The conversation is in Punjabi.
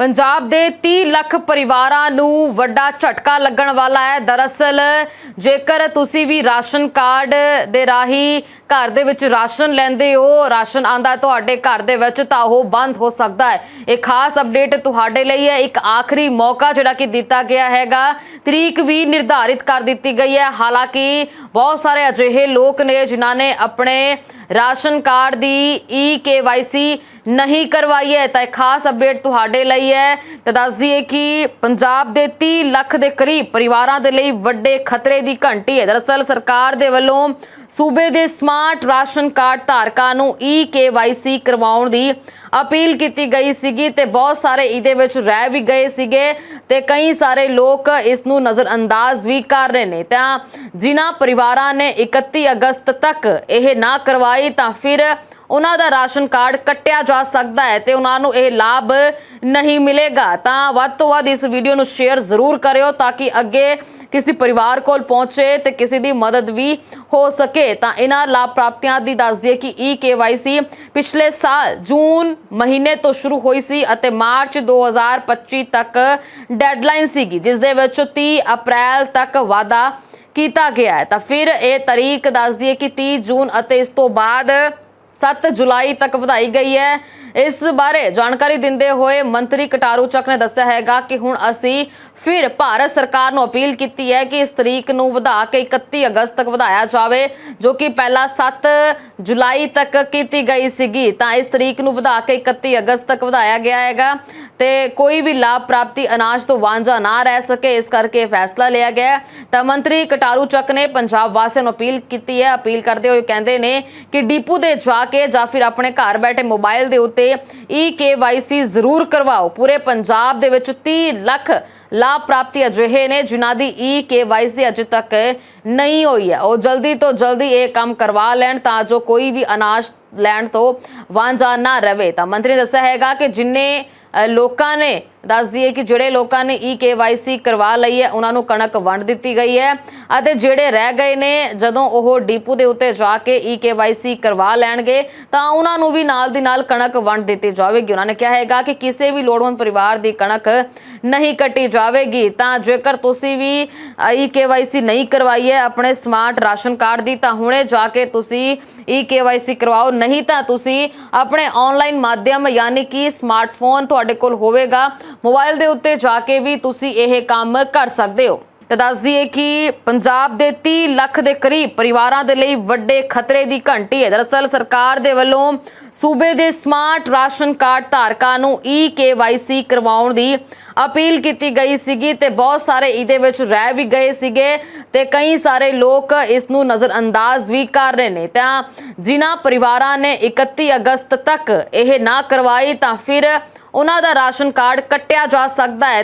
ਪੰਜਾਬ ਦੇ 30 ਲੱਖ ਪਰਿਵਾਰਾਂ ਨੂੰ ਵੱਡਾ ਝਟਕਾ ਲੱਗਣ ਵਾਲਾ ਹੈ। ਦਰਅਸਲ, ਜੇਕਰ ਤੁਸੀਂ ਵੀ ਰਾਸ਼ਨ ਕਾਰਡ ਦੇ ਰਾਹੀਂ ਘਰ ਦੇ ਵਿੱਚ ਰਾਸ਼ਨ ਲੈਂਦੇ ਹੋ, ਰਾਸ਼ਨ ਆਂਦਾ ਤੁਹਾਡੇ ਘਰ ਦੇ ਵਿੱਚ, ਤਾਂ ਉਹ ਬੰਦ ਹੋ ਸਕਦਾ ਹੈ। ਇਹ ਖਾਸ ਅਪਡੇਟ ਤੁਹਾਡੇ ਲਈ ਹੈ। ਇੱਕ ਆਖਰੀ ਮੌਕਾ ਜਿਹੜਾ ਕਿ ਦਿੱਤਾ ਗਿਆ ਹੈਗਾ। ਤਰੀਕ ਵੀ ਨਿਰਧਾਰਿਤ ਕਰ ਦਿੱਤੀ ਗਈ ਹੈ। ਹਾਲਾਂਕਿ, ਬਹੁਤ ਸਾਰੇ ਅਜਿਹੇ ਲੋਕ ਨੇ ਜਿਨ੍ਹਾਂ ਨੇ ਆਪਣੇ ਰਾਸ਼ਨ ਕਾਰਡ ਦੀ ਈ ਕੇਵਾਈਸੀ ਨਹੀਂ ਕਰਵਾਈ ਹੈ ਤਾਂ ਇਹ ਖਾਸ ਅਪਡੇਟ ਤੁਹਾਡੇ ਲਈ ਹੈ। ਤਾਂ ਦੱਸ ਦਈਏ ਕਿ ਪੰਜਾਬ ਦੇ 30 ਲੱਖ ਦੇ ਕਰੀਬ ਪਰਿਵਾਰਾਂ ਦੇ ਲਈ ਵੱਡੇ ਖਤਰੇ ਦੀ ਘੰਟੀ ਹੈ। ਦਰਅਸਲ ਸਰਕਾਰ ਦੇ ਵੱਲੋਂ ਸੂਬੇ ਦੇ ਸਮਾਰਟ ਰਾਸ਼ਨ ਕਾਰਡ ਧਾਰਕਾਂ ਨੂੰ ਈ ਕੇਵਾਈਸੀ ਕਰਵਾਉਣ ਦੀ ਅਪੀਲ ਕੀਤੀ ਗਈ ਸੀਗੀ ਤੇ ਬਹੁਤ ਸਾਰੇ ਇਹਦੇ ਵਿੱਚ ਰਹਿ ਵੀ ਗਏ ਸੀਗੇ ਤੇ ਕਈ ਸਾਰੇ ਲੋਕ ਇਸ ਨੂੰ ਨਜ਼ਰਅੰਦਾਜ਼ ਵੀ ਕਰ ਰਹੇ ਨੇ। ਤਾਂ ਜਿਨ੍ਹਾਂ ਪਰਿਵਾਰਾਂ ਨੇ 31 ਅਗਸਤ ਤੱਕ ਇਹ ਨਾ ਕਰਵਾਈ ਤਾਂ ਫਿਰ ਉਹਨਾਂ ਦਾ ਰਾਸ਼ਨ ਕਾਰਡ ਕੱਟਿਆ ਜਾ ਸਕਦਾ ਹੈ ਤੇ ਉਹਨਾਂ ਨੂੰ ਇਹ ਲਾਭ ਨਹੀਂ ਮਿਲੇਗਾ। ਤਾਂ ਵੱਧ ਤੋਂ ਵੱਧ ਇਸ ਵੀਡੀਓ ਨੂੰ ਸ਼ੇਅਰ ਜ਼ਰੂਰ ਕਰਿਓ ਤਾਂ ਕਿ ਅੱਗੇ ਕਿਸੇ ਪਰਿਵਾਰ ਕੋਲ ਪਹੁੰਚੇ ਤੇ ਕਿਸੇ ਦੀ ਮਦਦ ਵੀ ਹੋ ਸਕੇ। ਤਾਂ ਇਹਨਾਂ ਲਾਭ ਪ੍ਰਾਪਤੀਆਂ ਦੀ ਦੱਸ ਦਈਏ ਕਿ ਈ ਕੇਵਾਈਸੀ ਪਿਛਲੇ ਸਾਲ ਜੂਨ ਮਹੀਨੇ ਤੋਂ ਸ਼ੁਰੂ ਹੋਈ ਸੀ ਅਤੇ ਮਾਰਚ 2025 ਤੱਕ ਡੈਡਲਾਈਨ ਸੀਗੀ, ਜਿਸ ਦੇ ਵਿੱਚ 30 ਅਪ੍ਰੈਲ ਤੱਕ ਵਾਅਦਾ ਕੀਤਾ ਗਿਆ ਹੈ। ਤਾਂ ਫਿਰ ਇਹ ਤਾਰੀਖ ਦੱਸ ਦਈਏ ਕਿ 30 ਜੂਨ ਅਤੇ ਇਸ ਤੋਂ ਬਾਅਦ 7 ਜੁਲਾਈ ਤੱਕ ਵਧਾਈ ਗਈ ਹੈ। ਇਸ ਬਾਰੇ ਜਾਣਕਾਰੀ ਦਿੰਦੇ ਹੋਏ ਮੰਤਰੀ ਕਟਾਰੂ ਚੱਕ ਨੇ ਦੱਸਿਆ ਹੈਗਾ ਕਿ ਹੁਣ ਅਸੀਂ ਫਿਰ ਭਾਰਤ ਸਰਕਾਰ ਨੂੰ ਅਪੀਲ ਕੀਤੀ ਹੈ ਕਿ ਇਸ ਤਰੀਕ ਨੂੰ ਵਧਾ ਕੇ 31 ਅਗਸਤ ਤੱਕ ਵਧਾਇਆ ਜਾਵੇ, ਜੋ ਕਿ ਪਹਿਲਾਂ 7 ਜੁਲਾਈ ਤੱਕ ਕੀਤੀ ਗਈ ਸੀਗੀ। ਤਾਂ ਇਸ ਤਰੀਕ ਨੂੰ ਵਧਾ ਕੇ 31 ਅਗਸਤ ਤੱਕ ਵਧਾਇਆ ਗਿਆ ਹੈਗਾ। ਤੇ ਕੋਈ ਵੀ ਲਾਭ ਪ੍ਰਾਪਤੀ ਅਨਾਜ ਤੋਂ ਵਾਂਝਾ ਨਾ ਰਹਿ ਸਕੇ, ਇਸ ਕਰਕੇ ਇਹ ਫੈਸਲਾ ਲਿਆ ਗਿਆ ਤਾਂ ਮੰਤਰੀ ਕਟਾਰੂ ਚੱਕ ਨੇ ਪੰਜਾਬ ਵਾਸੀਆਂ ਨੂੰ ਅਪੀਲ ਕੀਤੀ ਹੈ। ਅਪੀਲ ਕਰਦੇ ਹੋਏ ਕਹਿੰਦੇ ਨੇ ਕਿ ਡੀਪੂ ਦੇ ਜਾ ਕੇ ਜਾਂ ਫਿਰ ਆਪਣੇ ਘਰ ਬੈਠੇ ਮੋਬਾਈਲ ਦੇ ਉੱਤੇ ਈ ਕੇਵਾਈਸੀ ਜ਼ਰੂਰ ਕਰਵਾਓ। ਪੂਰੇ ਪੰਜਾਬ ਦੇ ਵਿੱਚ 30 ਲੱਖ ਲਾਭ ਪ੍ਰਾਪਤੀ ਅਜਿਹੇ ਨੇ ਜਿਨ੍ਹਾਂ ਦੀ ਈ ਕੇਵਾਈਸੀ ਅਜੇ ਤੱਕ ਨਹੀਂ ਹੋਈ ਹੈ। ਉਹ ਜਲਦੀ ਤੋਂ ਜਲਦੀ ਇਹ ਕੰਮ ਕਰਵਾ ਲੈਣ ਤਾਂ ਜੋ ਕੋਈ ਵੀ ਅਨਾਜ ਲੈਣ ਤੋਂ ਵਾਂਝਾ ਨਾ ਰਵੇ। ਤਾਂ ਮੰਤਰੀ ਨੇ ਦੱਸਿਆ ਹੈਗਾ ਕਿ ਜਿੰਨੇ ਲੋਕਾਂ ਨੇ, ਦੱਸ ਦਈਏ ਕਿ ਜਿਹੜੇ ਲੋਕਾਂ ਨੇ ਈ ਕੇਵਾਈਸੀ ਕਰਵਾ ਲਈ ਹੈ, ਉਹਨਾਂ ਨੂੰ ਕਣਕ ਵੰਡ ਦਿੱਤੀ ਗਈ ਹੈ ਅਤੇ ਜਿਹੜੇ ਰਹਿ ਗਏ ਨੇ, ਜਦੋਂ ਉਹ ਡੀਪੂ ਦੇ ਉੱਤੇ ਜਾ ਕੇ ਈ ਕੇਵਾਈਸੀ ਕਰਵਾ ਲੈਣਗੇ, ਤਾਂ ਉਹਨਾਂ ਨੂੰ ਵੀ ਨਾਲ ਦੀ ਨਾਲ ਕਣਕ ਵੰਡ ਦਿੱਤੀ ਜਾਵੇਗੀ। ਉਹਨਾਂ ਨੇ ਕਿਹਾ ਹੈਗਾ ਕਿ ਕਿਸੇ ਵੀ ਲੋੜਵੰਦ ਪਰਿਵਾਰ ਦੀ ਕਣਕ ਨਹੀਂ ਕੱਟੀ ਜਾਵੇਗੀ। ਤਾਂ ਜੇਕਰ ਤੁਸੀਂ ਵੀ ਈ ਕੇਵਾਈਸੀ ਨਹੀਂ ਕਰਵਾਈ ਹੈ ਆਪਣੇ ਸਮਾਰਟ ਰਾਸ਼ਨ ਕਾਰਡ ਦੀ, ਤਾਂ ਹੁਣੇ ਜਾ ਕੇ ਤੁਸੀਂ ਈ ਕੇਵਾਈਸੀ ਕਰਵਾਓ। ਨਹੀਂ ਤਾਂ ਤੁਸੀਂ ਆਪਣੇ ਆਨਲਾਈਨ ਮਾਧਿਅਮ ਯਾਨੀ ਕਿ ਸਮਾਰਟਫੋਨ ਤੁਹਾਡੇ ਕੋਲ ਹੋਵੇਗਾ। ਮੋਬਾਈਲ ਦੇ ਉੱਤੇ ਜਾ ਕੇ ਵੀ ਤੁਸੀਂ ਇਹ ਕੰਮ ਕਰ ਸਕਦੇ ਹੋ। ਤਾਂ ਦੱਸ ਦਈਏ ਕਿ ਪੰਜਾਬ ਦੇ 30 ਲੱਖ ਦੇ ਕਰੀਬ ਪਰਿਵਾਰਾਂ ਦੇ ਲਈ ਵੱਡੇ ਖਤਰੇ ਦੀ ਘੰਟੀ ਹੈ। ਦਰਅਸਲ ਸਰਕਾਰ ਦੇ ਵੱਲੋਂ ਸੂਬੇ ਦੇ ਸਮਾਰਟ ਰਾਸ਼ਨ ਕਾਰਡ ਧਾਰਕਾਂ ਨੂੰ ਈ ਕੇਵਾਈਸੀ ਕਰਵਾਉਣ ਦੀ ਅਪੀਲ ਕੀਤੀ ਗਈ ਸੀਗੀ ਤੇ ਬਹੁਤ ਸਾਰੇ ਇਹਦੇ ਵਿੱਚ ਰਹਿ ਵੀ ਗਏ ਸੀਗੇ ਤੇ ਕਈ ਸਾਰੇ ਲੋਕ ਇਸ ਨੂੰ ਨਜ਼ਰਅੰਦਾਜ਼ ਵੀ ਕਰ ਰਹੇ ਨੇ। ਤਾਂ ਜਿਨ੍ਹਾਂ ਪਰਿਵਾਰਾਂ ਨੇ 31 ਅਗਸਤ ਤੱਕ ਇਹ ਨਾ ਕਰਵਾਈ ਤਾਂ ਫਿਰ ਉਹਨਾਂ ਦਾ ਰਾਸ਼ਨ ਕਾਰਡ ਕੱਟਿਆ ਜਾ ਸਕਦਾ ਹੈ।